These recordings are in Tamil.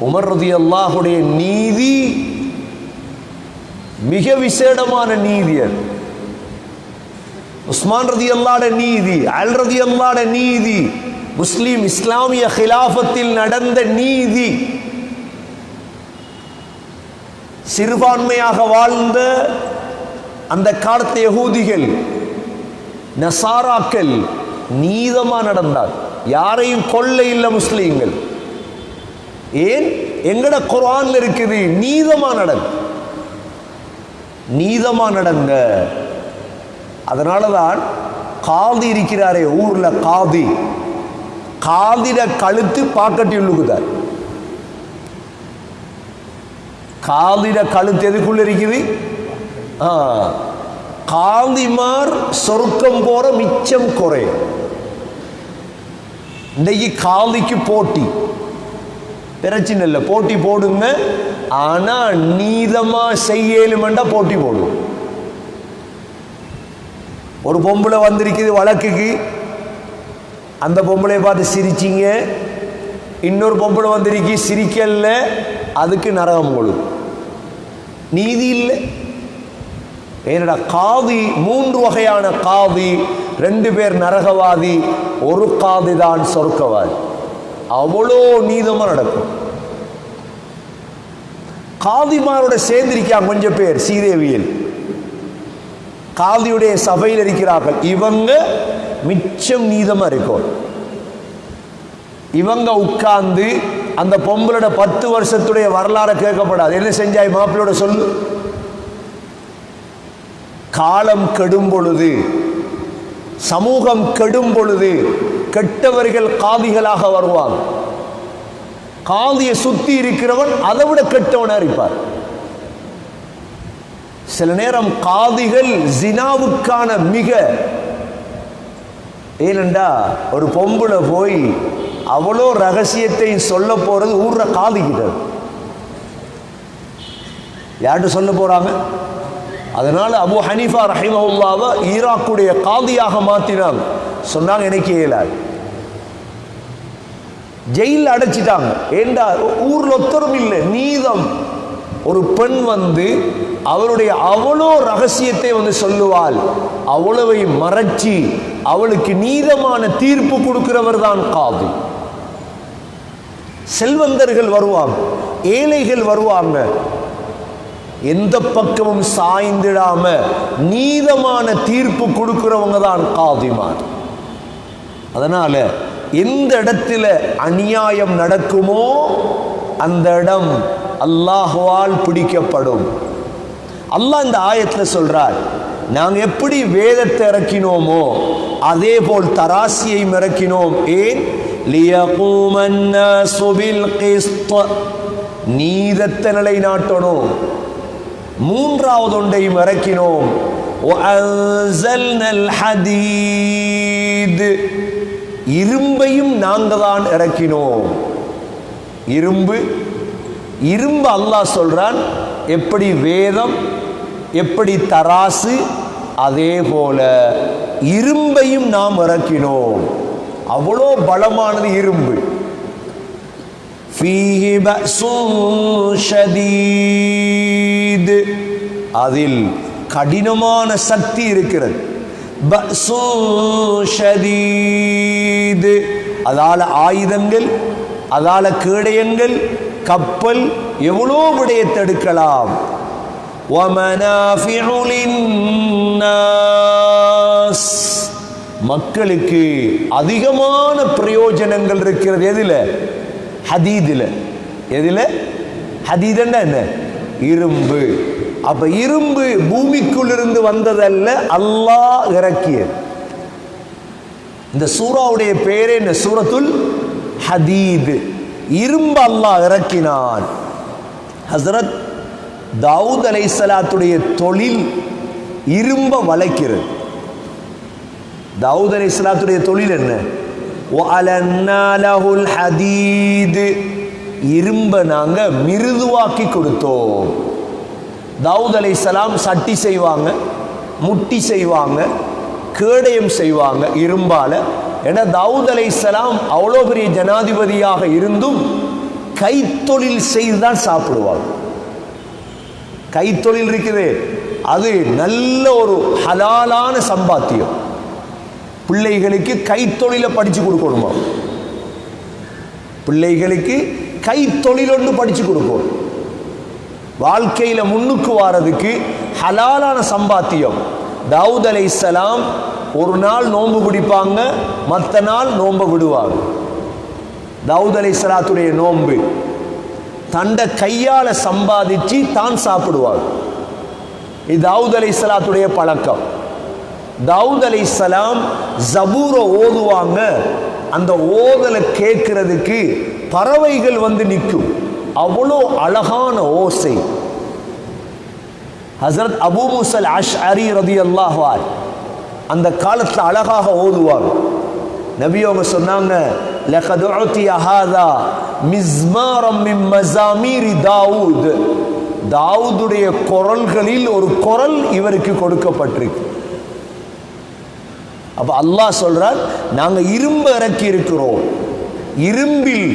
உமர் ரதி அல்லாஹுடைய நீதி மிக விசேடமான நீதி அது. உஸ்மான் ரதி அல்லாட நீதி அல் ரதி அல்லாட நீதி முஸ்லீம் இஸ்லாமிய ஹிலாஃபத்தில் நடந்த நீதி சிறுபான்மையாக வாழ்ந்த அந்த காலத்து யகூதிகள் நசாராக்கள் நீதமா நடந்தார். யாரையும் கொள்ள இல்லை முஸ்லீம்கள். ஏன்? எங்கட குரான்ல இருக்குது நீதமா நடங்க நீதமா நடங்க. அதனால தான் காதி இருக்கிறாரே ஊர்ல காதி காதிட கழுத்து பாக்கட்டி உள்ளுக்குதார். காதிட கழுத்து எதுக்குள்ள இருக்குது? காந்திமார் சொருக்கம் போற மிச்சம் குறை. இன்னைக்கு காதிக்கு போட்டி. பிரச்சனை இல்லை போட்டி போடுங்க. ஆனா நீதமா செய்யலுமெண்டா போட்டி போடுவோம் ஒரு பொம்பளை வந்திருக்குது வழக்குக்கு. அந்த பொம்பளை பார்த்து சிரிச்சிங்க. இன்னொரு பொம்பளை வந்திருக்கு சிரிக்கல அதுக்கு நரகம் கொடு நீதி இல்லை. ஏனடா காதி மூன்று வகையான காதி ரெண்டு பேர் நரகவாதி ஒரு காதி தான் சொர்க்கவாதி. அவ்வளோ நீதமாக நடக்கும். காதிமாரோட சேர்ந்திருக்காங்க கொஞ்சம் பேர் சீதேவியில் காதியுடைய சபையில் இருக்கிறார்கள். இவங்க மிச்சம் நீதமா இருக்கும். இவங்க உட்கார்ந்து அந்த பொம்பளோட பத்து வருஷத்துடைய வரலாறு கேட்கப்படாது. என்ன செஞ்சாய் மாப்பிளோட சொல்லு காலம் கெடும் பொழுது சமூகம் கெடும் பொழுது கெட்டவர்கள் காதிகளாக வருவாங்க. காதியை சுத்தி இருக்கிறவன் அதை விட கெட்டவனா இருப்பார். சில நேரம் காதிகள் ஜினாவுக்கான மிக ஏனண்டா ஒரு பொம்பளை போய் அவ்வளோ ரகசியத்தை சொல்ல போறது ஊர்ற காதிக்கிட்ட யார்கிட்ட சொல்ல போறாங்க? அதனால அபு ஹனீஃபா ரஹிமஹுல்லாவை ஈராக்குடைய காதியாக மாத்தினாங்க. சொன்னாங்க எனக்கு இயலாது. ஜெயில அடைச்சிட்டாங்க. ஏண்டா ஊர்ல ஒத்தரும் இல்லை நீதம். ஒரு பெண் வந்து அவளுடைய அவ்வளோ ரகசியத்தை வந்து சொல்லுவாள். அவ்வளவை மறைச்சி அவளுக்கு நீதமான தீர்ப்பு கொடுக்கிறவர் தான் காது. செல்வந்தர்கள் வருவாங்க ஏழைகள் வருவாங்க. எந்த பக்கமும் சாய்ந்திடாம நீதமான தீர்ப்பு கொடுக்கிறவங்க தான் காதிமார். அதனால எந்த இடத்துல அநியாயம் நடக்குமோ அந்த இடம் அல்லாஹுவால் பிடிக்கப்படும். அல்லாஹ் இந்த ஆயத்தில் சொல்கிறார் நாங்கள் எப்படி வேதத்தை இறக்கினோமோ அதே போல் தராசியை இறக்கினோம். ஏன்? நிலை நாட்டணும் மூன்றாவது ஒன்றையும் இறக்கினோம். இரும்பையும் நாங்கள் தான் இறக்கினோம். இரும்பு இரும்பு அல்லாஹ் சொல்றான் எப்படி வேதம் எப்படி தராசு அதே போல இரும்பையும் நாம் இறக்கினோம். அவ்வளோ பலமானது இரும்பு. அதில் கடினமான சக்தி இருக்கிறது. ஷதீது. அதால ஆயுதங்கள் அதால கேடயங்கள் கப்பல் எவ்வளோ விடயத்தை எடுக்கலாம்? மக்களுக்கு அதிகமான பிரயோஜனங்கள் இருக்கிறது எதில்? ஹதீதில். எதில்? ஹதீதன்னா என்ன? இரும்பு. அப்ப இரும்பு பூமிக்குள்ளிருந்து வந்ததல்ல அல்லாஹ் இறக்கியது. இந்த சூராவுடைய பேரே இந்த சூரத்துல் ஹதீது. இரும்பு அல்லாஹ் இறக்கினான். ஹசரத் தாவூத் அலை சலாத்துடைய தொழில் இரும்ப வளைக்கிறது. தாவூத் அலை சலாத்துடைய தொழில் என்ன? ஹதீது. இரும்ப நாங்க மிருதுவாக்கி கொடுத்தோம். தாவூத் சலாம் சட்டி செய்வாங்க முட்டி செய்வாங்க கேடயம் செய்வாங்க இரும்பால. ஏன்னா தாவூத் சலாம் அவ்வளோ பெரிய ஜனாதிபதியாக இருந்தும் கைத்தொழில் செய்து தான் சாப்பிடுவாங்க. கைத்தொழில் இருக்குது. அது நல்ல ஒரு ஹலாலான சம்பாத்தியம். பிள்ளைகளுக்கு கைத்தொழிலை படிச்சு கொடுக்கணுமா? பிள்ளைகளுக்கு கைத்தொழில் ஒன்று படிச்சு கொடுக்கணும். வாழ்க்கையில முன்னுக்கு வாரதுக்கு ஹலாலான சம்பாத்தியம். தாவூத் அலைஹிஸ்ஸலாம் ஒரு நாள் நோன்பு பிடிப்பாங்க மற்ற நாள் நோன்பு விடுவாங்க. தாவூத் அலைஹிஸ்ஸலாத்துடைய நோன்பு. தண்ட கையால சம்பாதிச்சு தான் சாப்பிடுவார் இது தாவூத் அலைஹிஸ்ஸலாத்துடைய பழக்கம். தாவூத் அலைஹிஸ்ஸலாம் ஜபூரை ஓதுவாங்க. அந்த ஓதலை கேட்கறதுக்கு பறவைகள் வந்து நிற்கும். அவ்வளோ அழகான ஓசை. ஹசரத் அபூமுசல் அஷ் அரி ரதி அல்லாஹார் அந்த காலத்தில் அழகாக ஓதுவாங்க. நபி அவங்க சொன்னாங்க லகத் ஹாதா மிஸ்மாரம் மின் மசாமீரி தாவூத். தாவூதுடைய குரல்களில் ஒரு குரல் இவருக்கு கொடுக்கப்பட்டிருக்கு. அப்ப அல்லாஹ் சொல்றார் நாங்க இரும்பு இறக்கி இருக்கிறோம் இரும்பில்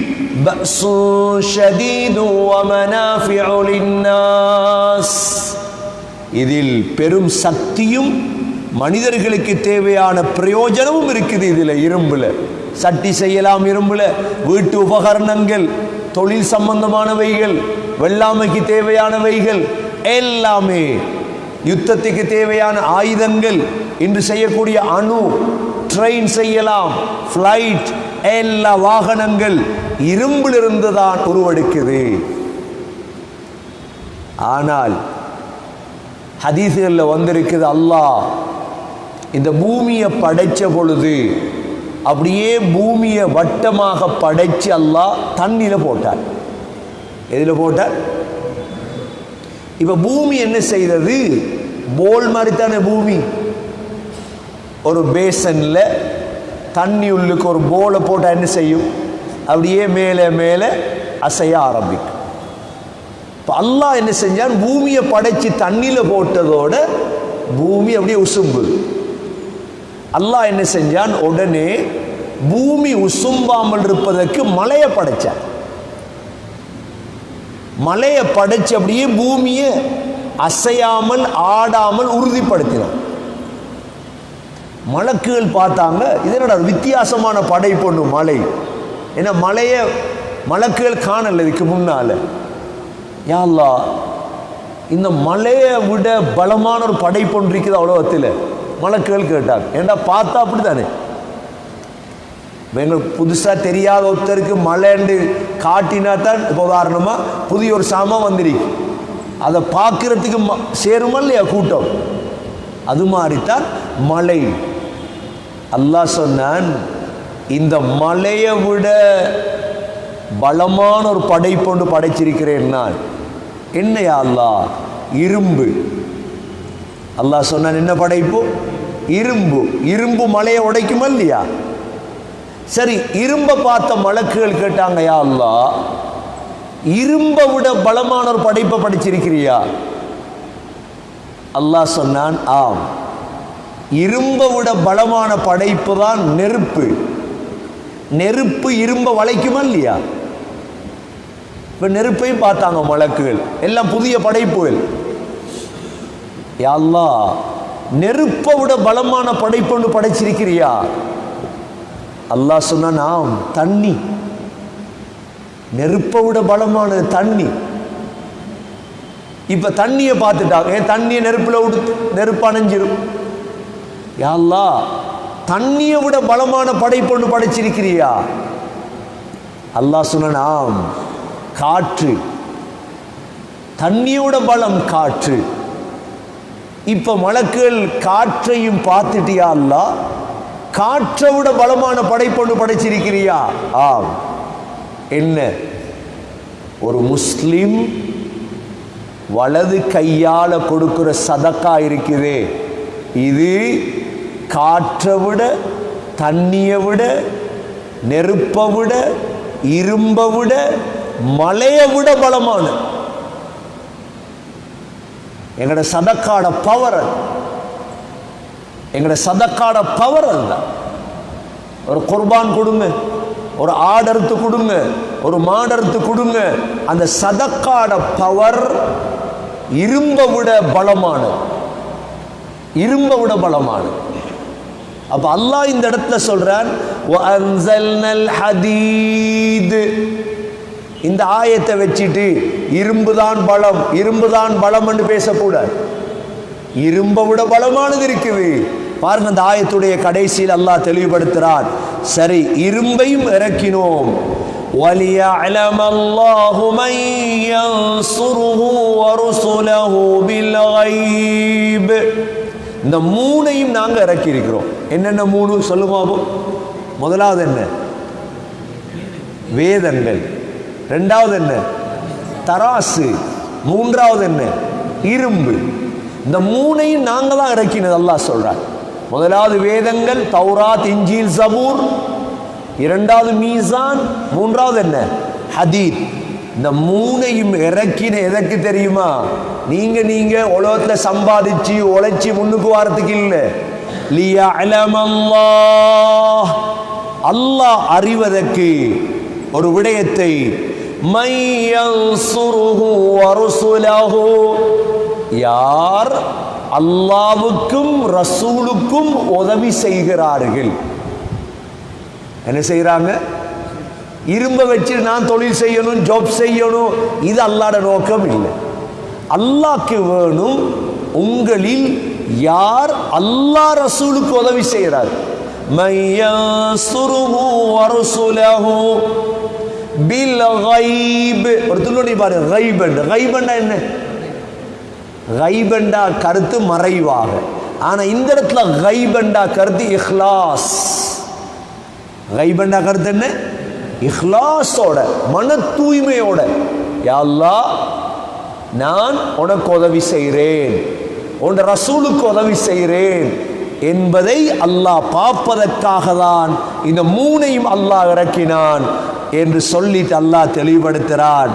இதில் பெரும் சக்தியும் மனிதர்களுக்கு தேவையான பிரயோஜனமும் இருக்குது இதில் இரும்புல சட்டி செய்யலாம் இரும்புல வீட்டு உபகரணங்கள் தொழில் சம்பந்தமானவைகள் வெள்ளாமைக்கு தேவையானவைகள் எல்லாமே யுத்தத்துக்கு தேவையான ஆயுதங்கள் இன்று செய்யக்கூடிய அணு ட்ரெயின் செய்யலாம் ஃப்ளைட் எல்லா வாகனங்கள் இரும்பிலிருந்து தான் உருவெடுக்குது. ஆனால் ஹதீசுகளில் வந்திருக்குது அல்லாஹ் இந்த பூமியை படைச்ச பொழுது அப்படியே பூமியை வட்டமாக படைச்சு அல்லாஹ் தண்ணியில் போட்டார். எதில் போட்டார்? இப்போ பூமி என்ன செய்தது? போல் மாதிரி தானே பூமி. ஒரு பேசனில் தண்ணி உள்ளுக்கு ஒரு போலை போட்டால் என்ன செய்யும்? அப்படியே மேலே மேலே அசைய ஆரம்பிக்கும். இப்போ அல்லாஹ் என்ன செஞ்சான்? பூமியை படைச்சு தண்ணியில் போட்டதோட பூமி அப்படியே உசும்புது அல்லாஹ் என்ன செஞ்சான்? உடனே பூமி உசும்பாமல் இருப்பதற்கு மலையை படைச்சான். மலையை படைச்சு அப்படியே பூமியை அசையாமல் ஆடாமல் உறுதிப்படுத்தினான். மலக்குகள் பார்த்தாங்க இதனோட வித்தியாசமான படை பொண்ணு மலை. ஏன்னா மலையை மலக்குகள் காணல இதுக்கு முன்னால. யாழ்லா இந்த மலையை விட பலமான ஒரு படை ஒன்று இருக்குது அவ்வளோத்தில் மலக்குகள் கேட்டாங்க. ஏண்டா பார்த்தா அப்படி தானே எங்களுக்கு புதுசாக தெரியாத ஒருத்தருக்கு மலைண்டு காட்டினா தான் இப்போ உதாரணமாக புதிய ஒரு சாமான் வந்திருக்கு. அதை பார்க்குறதுக்கு ம- சேருமா இல்லையா கூட்டம்? அது மாதிரி தான் மலை. அல்லாஹ் சொன்னான் இந்த மலையை விட பலமான ஒரு படைப்பொண்டு படைச்சிருக்கிறேன் நான். என்னையா அல்லா இரும்பு. அல்லாஹ் சொன்னான் என்ன படைப்பு? இரும்பு. இரும்பு மலையை உடைக்குமா இல்லையா? சரி இரும்பை பார்த்த மலக்குகள் கேட்டாங்க யா அல்லாஹ் இரும்பை விட பலமான ஒரு படைப்பை படிச்சிருக்கிறியா? அல்லாஹ் சொன்னான் ஆம். இரும்பை விட பலமான படைப்பு தான் நெருப்பு. நெருப்பு இரும்பை வளைக்குமா இல்லையா? இப்போ நெருப்பையும் பார்த்தாங்க வழக்குகள். எல்லாம் புதிய படைப்புகள். யா நெருப்பை விட பலமான படைப்பு படைச்சிருக்கிறியா? அல்லாஹ் சொன்னா நாம் தண்ணி. நெருப்பை விட பலமான தண்ணி. இப்ப தண்ணியை பார்த்துட்டாங்க ஏன் தண்ணியை நெருப்புல விடு நெருப்பு அணைஞ்சிரும். யாழ்லா தண்ணியை விட பலமான படைப்பொண்டு படைச்சிருக்கிறியா? அல்லாஹ் சொன்னாம் காற்று. தண்ணியோட பலம் காற்று. இப்ப மலக்குகள் காற்றையும் பார்த்துட்டியா அல்லா காற்றை விட பலமான படைப்பொண்டு படைச்சிருக்கிறியா? ஆம். என்ன? ஒரு முஸ்லிம் வலது கையால கொடுக்கிற சதக்கா இருக்குதே. இது காற்றை விட தண்ணியை விட நெருப்பை விட இரும்பை விட மலையை விட பலமான எங்கட சதக்காட பவர் எங்கட சதக்காட பவர் அதுதான் ஒரு குர்பான் கொடுங்க ஒரு ஆடறுத்து கொடுங்க ஒரு மாடர்த்து கொடுங்க அந்த சதக்காட பவர் இரும்ப விட பலமானது. இரும்ப விட பலமானது. அப்ப அல்லாஹ் இந்த இடத்துல சொல்றான் "வஅன்ஸல்னல் ஹதீத்." இந்த ஆயத்தை வச்சுட்டு இரும்புதான் பலம் இரும்புதான் பலம் என்று பேசக்கூடாது இரும்பை விட பலமானது இருக்குது பாருங்க அந்த ஆயத்துடைய கடைசியில் அல்லாஹ் தெளிவுபடுத்துறான் சரி இரும்பையும் இறக்கினோம் وَلِيَعْلَمَ اللَّهُ مَن يَنصُرُهُ وَرُسُلَهُ بِالْغَيْبِ இந்த மூணையும் நாங்க இறக்கி இருக்கிறோம் என்னென்ன மூணு சொல்லுங்க முதலாவது என்ன? வேதங்கள். ரெண்டாவது என்ன? தராசு. மூன்றாவது என்ன? இரும்பு. இந்த மூணையும் நாங்கள் தான் இறக்கினது அல்லாஹ் சொல்கிறார் முதலாவது வேதங்கள் தௌராத் இஞ்சில் சபூர் இரண்டாவது மீசான். மூன்றாவது என்ன? ஹதீத். இந்த மூணையும் இறக்கின எதற்கு தெரியுமா? நீங்க நீங்க உலகத்துல சம்பாதிச்சு உழைச்சி முன்னுக்கு வாரத்துக்கு இல்லை. அல்லாஹ் அறிவதற்கு ஒரு விடயத்தை யார் அல்லாவுக்கும் ரசூலுக்கும் உதவி செய்கிறார்கள்? என்ன செய்கிறாங்க இரும்ப வச்சு நான் தொழில் செய்யணும் ஜாப் செய்யணும் இது அல்லாட நோக்கம் இல்லை. அல்லாக்கு வேணும் உங்களில் யார் அல்லாஹ் ரசூலுக்கு உதவி செய்கிறார்? பில் ஒரு பாரு என்ன? கைபண்டா கருத்து மறைவாக. ஆனா இந்த இடத்துல கைபண்டா கருத்து இஹ்லாஸ். கைபண்டா கருத்து என்ன? இஹ்லாஸோட மன தூய்மையோட. யா நான் உனக்கு உதவி செய்கிறேன் உன் ரசூலுக்கு உதவி செய்கிறேன் என்பதை அல்லாஹ் பார்ப்பதற்காக தான் இந்த மூணையும் அல்லாஹ் இறக்கினான் என்று சொல்லிட்டு அல்லாஹ் தெளிவுபடுத்துகிறான்.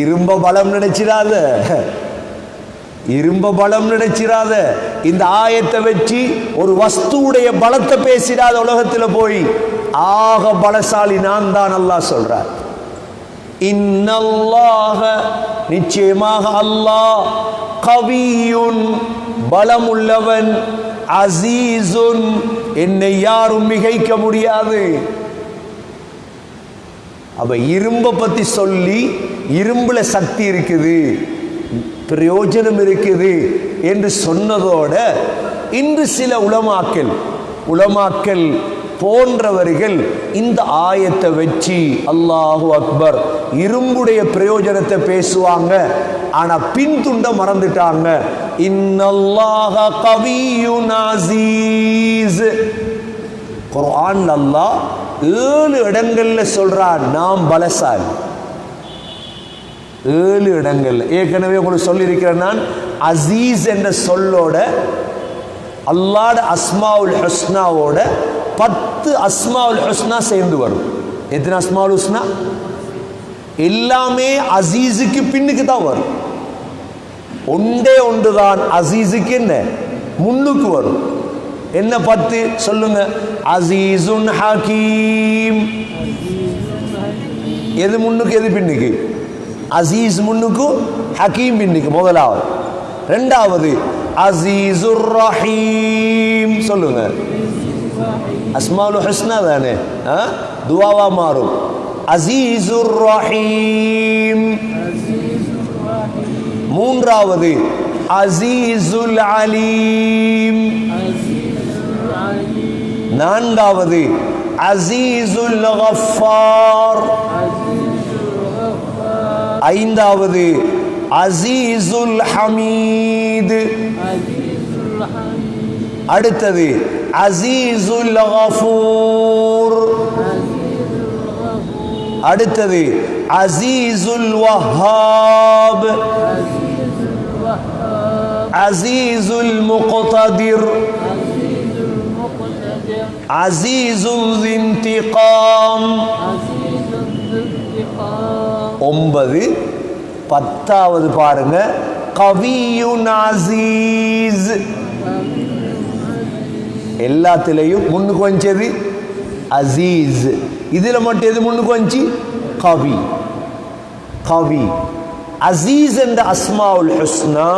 இரும்ப பலம் நினைச்சிடாத. இரும்ப பலம் நினைச்சிடாத. இந்த ஆயத்தை வச்சு ஒரு வஸ்துவுடைய பலத்தை பேசிடாத உலகத்துல போய் ஆக பலசாலி நான் தான் அல்லாஹ் சொல்றார். இன்னல்லாஹ நிச்சயமாக அல்லாஹ் கவியுன் பலமுள்ளவன் அசீசுன் என்னை யாரும் மிகைக்க முடியாது. அப்ப இரும்ப பத்தி சொல்லி இரும்புல சக்தி இருக்குது பிரயோஜனம் இருக்குது என்று சொன்னதோட இன்று சில உளமாக்கல் உளமாக்கல் போன்றவர்கள் இந்த ஆயத்தை வச்சு அல்லாஹு அக்பர் இரும்புடைய பிரயோஜனத்தை பேசுவாங்க. ஆனா பின்துண்ட மறந்துட்டாங்க. இன்னல்லாஹ கவியுன் அசீஸ். குர்ஆன் அல்லாஹ் ஏழு இடங்கள்ல சொல்றான் நாம் பலசாலி. ஏழு இடங்கள்ல. ஏற்கனவே உங்களுக்கு சொல்லியிருக்கிறேன் நான் அசீஸ் என்ற சொல்லோட அல்லாட அஸ்மாவுல் ஹஸ்னாவோட பத்து அஸ்மாவுல் ஹஸ்னா சேர்ந்து வரும். எத்தனை அஸ்மாவுல் ஹஸ்னா? எல்லாமே அசீஸுக்கு பின்னுக்கு தான் வரும். ஒன்றே தான் அசீஸுக்கு என்ன? முன்னுக்கு வரும். என்ன பத்து? சொல்லுங்க. அசீசுன் ஹக்கீம் எது முன்னுக்கு எது பின்னுக்கு? அசீஸ் முன்னுக்கு ஹக்கீம் பின்னுக்கு முதலாவது. ரெண்டாவது அசீசுர் ரஹீம். சொல்லுங்க. அஸ்மாலு ஹஸ்னா தானே? துவாவா மாறும். அசீசுர் ரஹீம். மூன்றாவது அசீசுல் அலீம். நான்காவது அசீசுல் கஃபார். ஐந்தாவது அசீசுல் ஹமீத் அடுத்தது அசீசுல் கஃபூர் அடுத்தது அசீசுல் வஹாப் அசீசுல் முக்ததிர் அசீசுல் இன்திகாம் ஒன்பது பத்தாவது பாருங்க. கவியுன் அசீஸ். எல்லாத்திலையும் முன்னுக்கு வந்துச்சது அசீஸ். இதில் மட்டும் எது முன்னுக்கு வந்துச்சு கவி. கவி. அசீஸ் என்ற அஸ்மாவுல் ஹுஸ்னா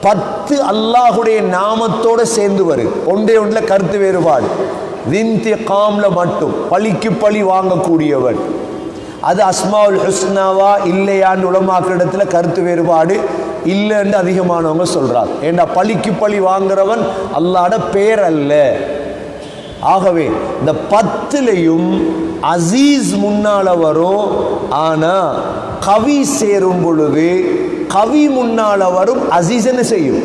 பத்து அல்லாஹுடைய நாமத்தோட சேர்ந்து வரும் ஒன்றே ஒன்றில் கருத்து வேறுபாடு. விந்தி காம்ல மட்டும். பழிக்கு பழி வாங்கக்கூடியவன். அது அஸ்மாவுல் ஹுஸ்னாவா இல்லையான்னு உலமாக்கிற இடத்துல கருத்து வேறுபாடு இல்லைன்னு அதிகமானவங்க சொல்றாங்க. ஏண்டா பழிக்கு பழி வாங்குறவன் அல்லாட பேர் அல்ல ஆகவே இந்த பத்துலையும் அசீஸ் முன்னால வரும் ஆனா கவி சேரும் பொழுது கவி முன்னால வரும் அசீஸ் என்ன செய்யும்.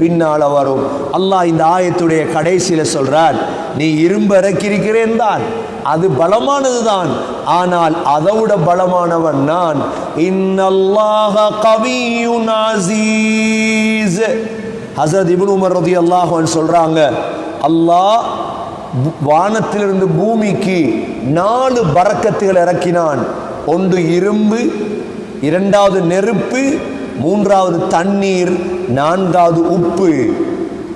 பின்னால வரும் அல்லாஹ் இந்த ஆயத்துடைய கடைசியில சொல்றார் நீ இரும்பு இறக்கியிருக்கிறேன் தான். அது பலமானது தான். ஆனால் அதவிட பலமானவன் நான். இன்னல்லாஹ கவியுன் அசீஸ். ஹசரத் இபுன் உமர் ரதி அன்ஹு சொல்றாங்க அல்லாஹ் வானத்திலிருந்து பூமிக்கு நாலு பறக்கத்துகள் இறக்கினான். ஒன்று இரும்பு இரண்டாவது நெருப்பு மூன்றாவது தண்ணீர் நான்காவது உப்பு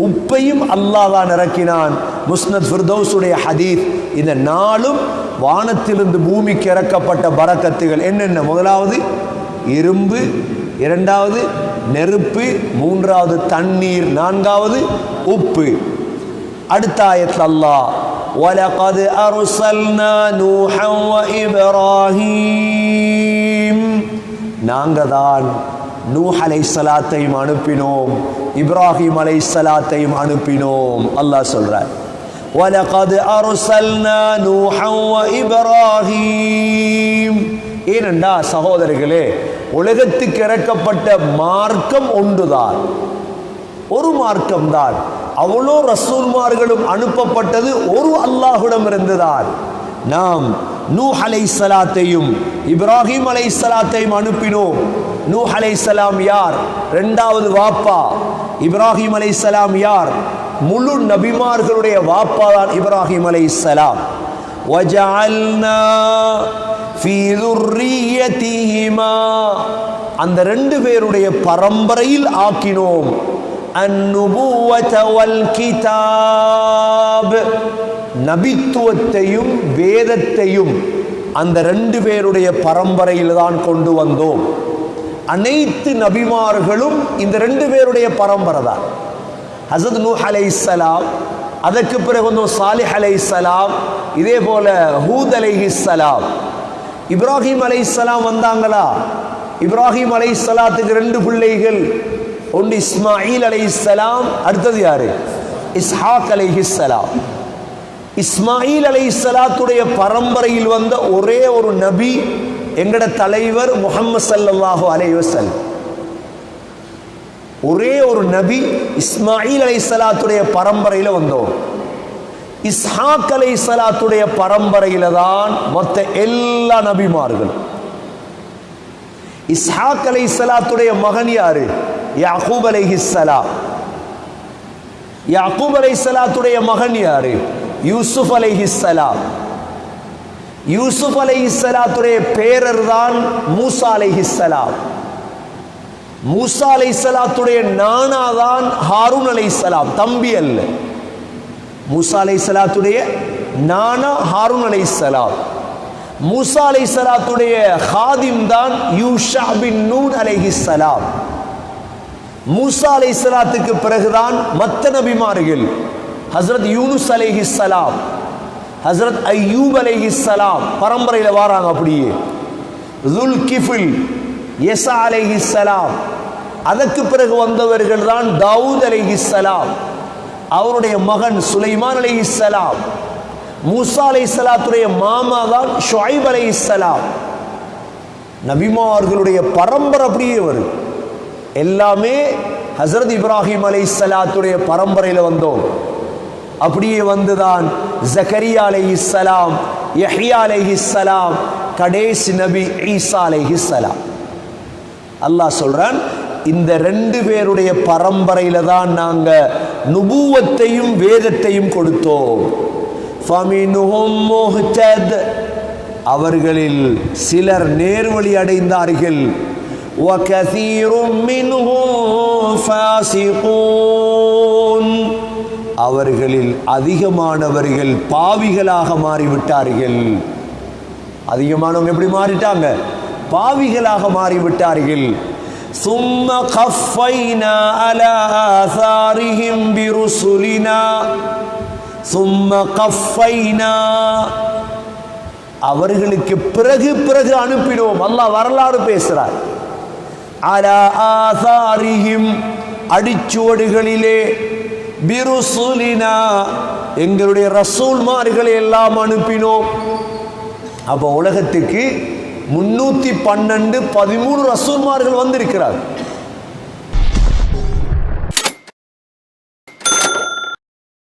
உப்பையும் அல்லாஹ்தான் இறக்கினான் முஸ்னத் ஃபிர்தௌஸுடைய ஹதீத் இந்த நாளும் வானத்திலிருந்து பூமிக்கு இறக்கப்பட்ட பறக்கத்துகள் என்னென்ன முதலாவது இரும்பு இரண்டாவது நெருப்பு மூன்றாவது தண்ணீர் நான்காவது உப்பு அடுத்த ஆயத்தில் அல்லாஹ் وَلَقَدْ أَرْسَلْنَا نُوحًا وَإِبْرَاهِيمَ நாங்கள் தான் நூஹ் அலைஹிஸ்ஸலாத்தையும் அனுப்பினோம் இப்ராஹிம் அலைஹிஸ்ஸலாத்தையும் அனுப்பினோம் அல்லாஹ் சொல்றார் وَلَقَدْ أَرْسَلْنَا نُوحًا وَإِبْرَاهِيمَ ஏனென்றா சகோதரர்களே உலகத்துக்கு இறக்கப்பட்ட மார்க்கம் ஒன்றுதான் ஒரு மார்க்கம் தான் அவ்வளோ ரசூல்மார்களும் அனுப்பப்பட்டது ஒரு அல்லாஹுடம் இருந்துதான் நாம் நூஹ் அலைஹிஸ்ஸலாத்தையும் இப்ராஹிம் அலைஹிஸ்ஸலாத்தையும் அனுப்பினோம் நூ அலைசலாம் யார்? ரெண்டாவது வாப்பா. இப்ராஹிம் அலைசலாம் யார்? முழு நபிமார்களுடைய வாப்பா தான் இப்ராஹிம் அலை இஸ்லாம் அந்த ரெண்டு பேருடைய பரம்பரையில் ஆக்கினோம். நபித்துவத்தையும் வேதத்தையும் அந்த ரெண்டு பேருடைய பரம்பரையில் தான் கொண்டு வந்தோம். அனைத்து நபிமார்களும் இந்த ரெண்டு பேருடைய பரம்பரை தான். ஹசத் நூ இஸ்லாம் அதற்கு பிறகு வந்து சாலிஹ் அலைஹிஸ்ஸலாம் இதே போல ஹூத் அலைஹிஸ்ஸலாம் இப்ராஹிம் அலை இஸ்லாம் வந்தாங்களா? இப்ராஹிம் அலைஹிஸ்ஸலாத்துக்கு ரெண்டு பிள்ளைகள் ஒன்று இஸ்மாயில் அலைஹிஸ்ஸலாம் அடுத்தது யாரு? இஸ்ஹாக் அலைஹிஸ்ஸலாம் இஸ்மாயில் அலைஹிஸ்ஸலாத்துடைய பரம்பரையில் வந்த ஒரே ஒரு நபி எங்கட தலைவர் முகமது சல்லாஹூ அலைஹி ஒரே ஒரு நபி இஸ்மாயில் அலை சலாத்துடைய பரம்பரையில வந்தோம் இஸ்ஹாக் அலை சலாத்துடைய பரம்பரையில தான் மொத்த எல்லா நபிமார்களும் இஸ்ஹாக் அலை சலாத்துடைய மகன் யாரு? யாக்கூப் அலைஹிஸ்ஸலாம். யாக்கூப் சலாத்துடைய மகன் யாரு? யூசுப் அலைஹிஸ்ஸலாம். யூசுப் அலைஹிஸ்ஸலாத்துடைய பேரர் தான் மூசா அலைஹிஸ்ஸலாம். மூசா அலைஹிஸ்ஸலாத்துடைய நானா தான் ஹாரூன் அலைஹிஸ்ஸலாம் தம்பி அல்ல. மூசா அலைஹிஸ்ஸலாத்துடைய நானா ஹாரூன் அலைஹிஸ்ஸலாம். மூசா அலைஹிஸ்ஸலாத்துடைய ஹாதிம் தான் யூஷா பின் நூன் அலைஹிஸ்ஸலாம். மூசா அலைஹிஸ்ஸலாத்துக்கு பிறகுதான் மத்த நபிமார்கள் ஹசரத் யூனுஸ் ஹசரத் ஐயூப் அய்யூப் இஸ்லாம் பரம்பரையில் வாராங்க அப்படியே. துல் கிஃபில் எசா இஸ்லாம் அதற்கு பிறகு வந்தவர்கள் தான் தாவூத் இஸ்லாம் அவருடைய மகன் சுலைமான் அலைஹிஸ்ஸலாம் மூசா அலைஹிஸ்ஸலாத்துடைய மாமா தான் ஷொய்ப் அலை இஸ்லாம் நபிமார்களுடைய பரம்பரை அப்படியே வரும் எல்லாமே ஹசரத் இப்ராஹிம் அலை இஸ்லாத்துடைய பரம்பரையில் வந்தோம். அப்படியே வந்துதான் ஜக்கரியா அலைஹிஸ்ஸலாம் யஹ்யா அலைஹிஸ்ஸலாம் கடைசி நபி ஈசா அலைஹிஸ்ஸலாம் அல்லாஹ் சொல்றான் இந்த ரெண்டு பேருடைய பரம்பரையில தான் நாங்க நுபுவத்தையும் வேதத்தையும் கொடுத்தோம் ஃபமினுஹும் முஹ்தத் அவர்களில் சிலர் நேர்வழி அடைந்தார்கள் وكثير منهم فاسقون அவர்களில் அதிகமானவர்கள் பாவிகளாக மாறிவிட்டார்கள் அதிகமானவங்க எப்படி மாறிட்டாங்க பாவிகளாக மாறிவிட்டார்கள் ثم قفينا على آثارهم برسلنا ثم قفينا அவர்களுக்கு பிறகு பிறகு அனுப்பிடுவோம் அல்லாஹ் வரலாறு பேசுறார் அலா ஆசாரிஹிம் அடிச்சுவடுகளிலே பிருசுலினா எங்களுடைய ரசூல்மார்களை எல்லாம் அனுப்பினோம். அப்போ உலகத்துக்கு முன்னூற்றி பன்னெண்டு பதிமூணு ரசூல்மார்கள் வந்திருக்கிறார்